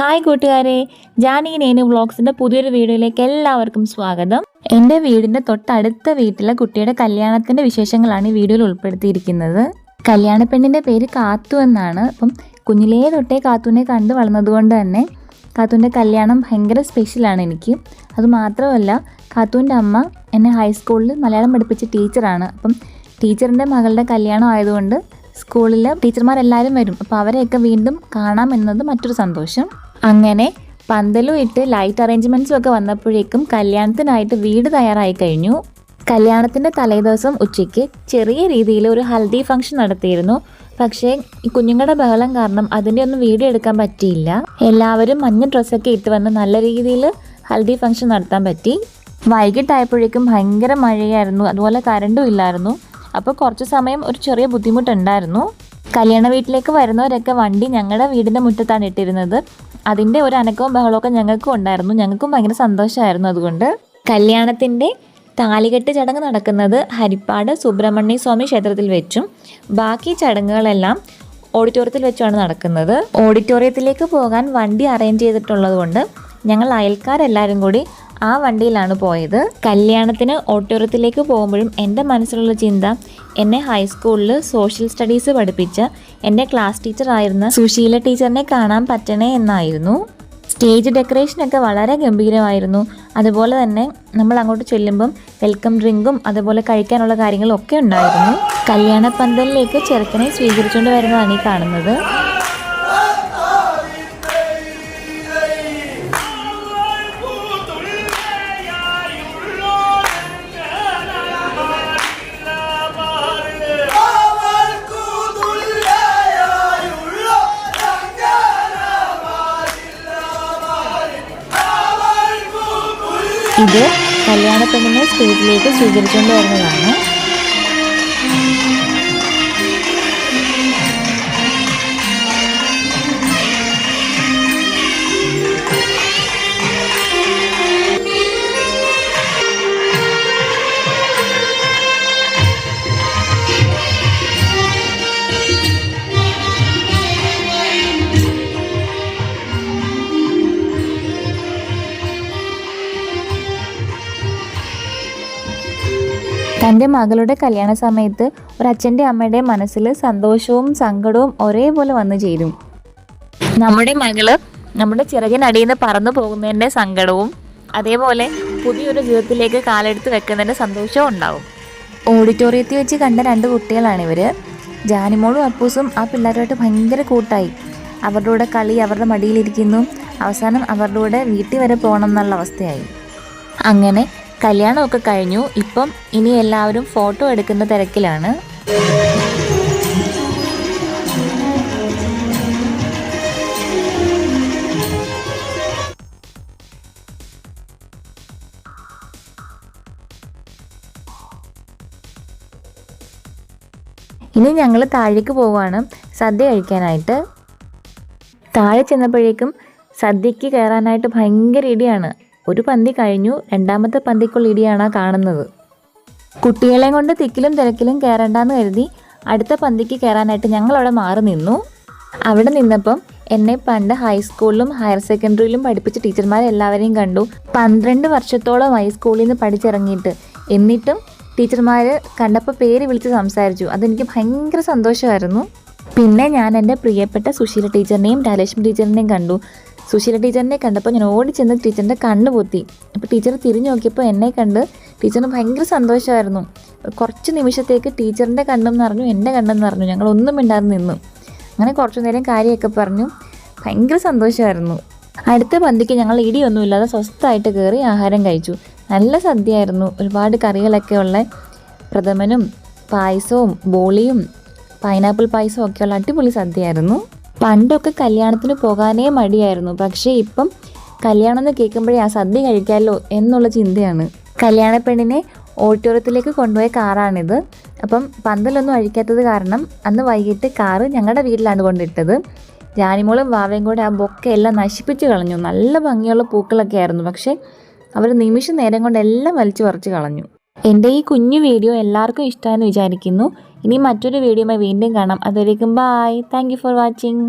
Hi കൂട്ടുകാരെ. ജാനി നേനു വ്ളോഗ്സിന്റെ പുതിയൊരു വീഡിയോയിലേക്ക് എല്ലാവർക്കും സ്വാഗതം. എന്റെ വീടിന്റെ തൊട്ടടുത്ത വീട്ടിലെ കുട്ടിയുടെ കല്യാണത്തിന്റെ വിശേഷങ്ങളാണ് ഈ വീഡിയോയിൽ ഉൾപ്പെടുത്തിയിരിക്കുന്നത്. കല്യാണ പെണ്ണിന്റെ പേര് കാത്തു എന്നാണ്. അപ്പം കുഞ്ഞിലേ തൊട്ടേ കാത്തുവിനെ കണ്ടു വളർന്നതുകൊണ്ട് തന്നെ കാത്തുവിന്റെ കല്യാണം ഭയങ്കര സ്പെഷ്യലാണ് എനിക്ക്. അതുമാത്രമല്ല കാത്തുവിന്റെ അമ്മ എന്നെ ഹൈസ്കൂളിൽ മലയാളം പഠിപ്പിച്ച ടീച്ചറാണ്. അപ്പം ടീച്ചറിന്റെ മകളുടെ കല്യാണം ആയതുകൊണ്ട് സ്കൂളിൽ ടീച്ചർമാരെല്ലാവരും വരും. അപ്പോൾ അവരെയൊക്കെ വീണ്ടും കാണാം എന്നത് മറ്റൊരു സന്തോഷം. അങ്ങനെ പന്തലും ഇട്ട് ലൈറ്റ് അറേഞ്ച്മെന്റ്സും ഒക്കെ വന്നപ്പോഴേക്കും കല്യാണത്തിനായിട്ട് വീട് തയ്യാറായി കഴിഞ്ഞു. കല്യാണത്തിന്റെ തലേദിവസം ഉച്ചയ്ക്ക് ചെറിയ രീതിയിൽ ഒരു ഹൽദി ഫംഗ്ഷൻ നടത്തിയിരുന്നു. പക്ഷേ ഈ കുഞ്ഞുങ്ങളുടെ ബഹളം കാരണം അതിന്റെ ഒന്നും വീഡിയോ എടുക്കാൻ പറ്റിയില്ല. എല്ലാവരും മഞ്ഞ ഡ്രസ്സൊക്കെ ഇട്ട് വന്ന് നല്ല രീതിയിൽ ഹൽദി ഫംഗ്ഷൻ നടത്താൻ പറ്റി. വൈകിട്ടായപ്പോഴേക്കും ഭയങ്കര മഴയായിരുന്നു. അതുപോലെ കരണ്ടും ഇല്ലായിരുന്നു. അപ്പോൾ കുറച്ച് സമയം ഒരു ചെറിയ ബുദ്ധിമുട്ടുണ്ടായിരുന്നു. കല്യാണ വീട്ടിലേക്ക് വരുന്നവരൊക്കെ വണ്ടി ഞങ്ങളുടെ വീടിന്റെ മുറ്റത്താണ് ഇട്ടിരുന്നത്. അതിന്റെ ഒരു അനക്കവും ബഹളമൊക്കെ ഞങ്ങൾക്കും ഉണ്ടായിരുന്നു. ഞങ്ങൾക്കും ഭയങ്കര സന്തോഷമായിരുന്നു അതുകൊണ്ട്. കല്യാണത്തിന്റെ താലികെട്ട് ചടങ്ങ് നടക്കുന്നത് ഹരിപ്പാട് സുബ്രഹ്മണ്യ സ്വാമി ക്ഷേത്രത്തിൽ വെച്ചും ബാക്കി ചടങ്ങുകളെല്ലാം ഓഡിറ്റോറിയത്തിൽ വെച്ചാണ് നടക്കുന്നത്. ഓഡിറ്റോറിയത്തിലേക്ക് പോകാൻ വണ്ടി അറേഞ്ച് ചെയ്തിട്ടുള്ളത് കൊണ്ട് ഞങ്ങൾ അയൽക്കാരെല്ലാവരും കൂടി ആ വണ്ടിയിലാണ് പോയത്. കല്യാണത്തിന് ഓഡിറ്റോറിയത്തിലേക്ക് പോകുമ്പോഴും എന്റെ മനസ്സിലുള്ള ചിന്ത എന്നെ ഹൈസ്കൂളിൽ സോഷ്യൽ സ്റ്റഡീസ് പഠിപ്പിച്ച എന്റെ ക്ലാസ് ടീച്ചർ ആയിരുന്ന സുശീല ടീച്ചറിനെ കാണാൻ പറ്റണേ എന്നായിരുന്നു. സ്റ്റേജ് ഡെക്കറേഷനൊക്കെ വളരെ ഗംഭീരമായിരുന്നു. അതുപോലെ തന്നെ നമ്മൾ അങ്ങോട്ട് ചെല്ലുമ്പം വെൽക്കം ഡ്രിങ്കും അതുപോലെ കഴിക്കാനുള്ള കാര്യങ്ങളും ഒക്കെ ഉണ്ടായിരുന്നു. കല്യാണ പന്തലിലേക്ക് ചെറുക്കനെ സ്വീകരിച്ചുകൊണ്ട് വരുന്നതാണ് ഈ കാണുന്നത്. ഇത് കല്യാണ പെണ്ണിനെ സ്റ്റേജിലേക്ക് സ്വീകരിച്ചുകൊണ്ട് വരുന്നതാണ്. തന്റെ മകളുടെ കല്യാണ സമയത്ത് ഒരച്ഛന്റെ അമ്മയുടെ മനസ്സിൽ സന്തോഷവും സങ്കടവും ഒരേപോലെ വന്നു ചേരും. നമ്മുടെ മകൾ നമ്മുടെ ചിറകിനടിയിൽ നിന്ന് പറന്നു പോകുന്നതിന്റെ സങ്കടവും അതേപോലെ പുതിയൊരു ജീവിതത്തിലേക്ക് കാലെടുത്ത് വെക്കുന്നതിന്റെ സന്തോഷവും ഉണ്ടാവും. ഓഡിറ്റോറിയത്തിൽ വെച്ച് കണ്ട രണ്ട് കുട്ടികളാണ് ഇവർ ജാനിമോളും അപ്പൂസും ആ പിള്ളേരുമായിട്ട് ഭയങ്കര കൂട്ടായി. അവരുടെ കൂടെ കളി അവരുടെ മടിയിലിരിക്കുന്നു അവസാനം അവരുടെ കൂടെ വീട്ടിൽ വരെ പോകണം എന്നുള്ള അവസ്ഥയായി. അങ്ങനെ കല്യാണമൊക്കെ കഴിഞ്ഞു. ഇപ്പം ഇനി എല്ലാവരും ഫോട്ടോ എടുക്കുന്ന തിരക്കിലാണ്. ഇനി ഞങ്ങൾ താഴേക്ക് പോവുകയാണ് സദ്യ കഴിക്കാനായിട്ട്. താഴെ ചെന്നപ്പോഴേക്കും സദ്യക്ക് കയറാനായിട്ട് ഭയങ്കര ഇടിയാണ്. ഒരു പന്തി കഴിഞ്ഞു. രണ്ടാമത്തെ പന്തിക്കുള്ള ഇടിയാണ് കാണുന്നത്. കുട്ടികളെ കൊണ്ട് തിക്കിലും തിരക്കിലും കയറണ്ടെന്ന് കരുതി അടുത്ത പന്തിക്ക് കയറാനായിട്ട് ഞങ്ങൾ അവിടെ മാറി നിന്നു. അവിടെ നിന്നപ്പം എന്നെ പണ്ട് ഹൈസ്കൂളിലും ഹയർ സെക്കൻഡറിയിലും പഠിപ്പിച്ച ടീച്ചർമാരെല്ലാവരെയും കണ്ടു. പന്ത്രണ്ട് വർഷത്തോളം ഹൈസ്കൂളിൽ നിന്ന് പഠിച്ചിറങ്ങിയിട്ട്. എന്നിട്ടും ടീച്ചർമാർ കണ്ടപ്പോൾ പേര് വിളിച്ച് സംസാരിച്ചു. അതെനിക്ക് ഭയങ്കര സന്തോഷമായിരുന്നു. പിന്നെ ഞാൻ എന്റെ പ്രിയപ്പെട്ട സുശീല ടീച്ചറിനെയും രാജലക്ഷ്മി ടീച്ചറിനെയും കണ്ടു. സുശീല ടീച്ചറിനെ കണ്ടപ്പോൾ ഞാൻ ഓടി ചെന്ന് ടീച്ചറിന്റെ കണ്ണ് പൊത്തി. അപ്പോൾ ടീച്ചർ തിരിഞ്ഞു നോക്കിയപ്പോൾ എന്നെ കണ്ട് ടീച്ചറിന് ഭയങ്കര സന്തോഷമായിരുന്നു. കുറച്ച് നിമിഷത്തേക്ക് ടീച്ചറിന്റെ കണ്ണും നിറഞ്ഞു എന്റെ കണ്ണും പറഞ്ഞു ഞങ്ങൾ ഒന്നും മിണ്ടാതെ നിന്നു. അങ്ങനെ കുറച്ചു നേരം കാര്യമൊക്കെ പറഞ്ഞു. ഭയങ്കര സന്തോഷമായിരുന്നു. അടുത്ത പന്തിക്ക് ഞങ്ങൾ ഇടിയൊന്നുമില്ലാതെ സ്വസ്ഥമായിട്ട് കയറി ആഹാരം കഴിച്ചു. നല്ല സദ്യയായിരുന്നു. ഒരുപാട് കറികളൊക്കെ ഉള്ള പ്രഥമനും പായസവും ബോളിയും പൈനാപ്പിൾ പായസവും ഒക്കെയുള്ള അടിപൊളി സദ്യയായിരുന്നു. പണ്ടൊക്കെ കല്യാണത്തിന് പോകാനേ മടിയായിരുന്നു. പക്ഷേ ഇപ്പം കല്യാണം എന്ന് കേൾക്കുമ്പോഴേ ആ സദ്യ കഴിക്കാമല്ലോ എന്നുള്ള ചിന്തയാണ്. കല്യാണ പെണ്ണിനെ ഓഡിറ്റോറിയത്തിലേക്ക് കൊണ്ടുപോയ കാറാണിത്. അപ്പം പന്തലൊന്നും അഴിക്കാത്തത് കാരണം അന്ന് വൈകിട്ട് കാറ് ഞങ്ങളുടെ വീട്ടിലാണ് കൊണ്ടിട്ടത്. ജാനിമോളും വാവയും കൂടെ ആ ബൊക്കെ എല്ലാം നശിപ്പിച്ച് കളഞ്ഞു. നല്ല ഭംഗിയുള്ള പൂക്കളൊക്കെ ആയിരുന്നു. പക്ഷേ അവർ നിമിഷ നേരം കൊണ്ട് എല്ലാം വലിച്ചു പറിച്ച് കളഞ്ഞു. എന്റെ ഈ കുഞ്ഞു വീഡിയോ എല്ലാവർക്കും ഇഷ്ടമായെന്ന് വിചാരിക്കുന്നു. ഇനി മറ്റൊരു വീഡിയോയുമായി വീണ്ടും കാണാം. അതുവരേക്കും ബായ് താങ്ക് ഫോർ വാച്ചിങ്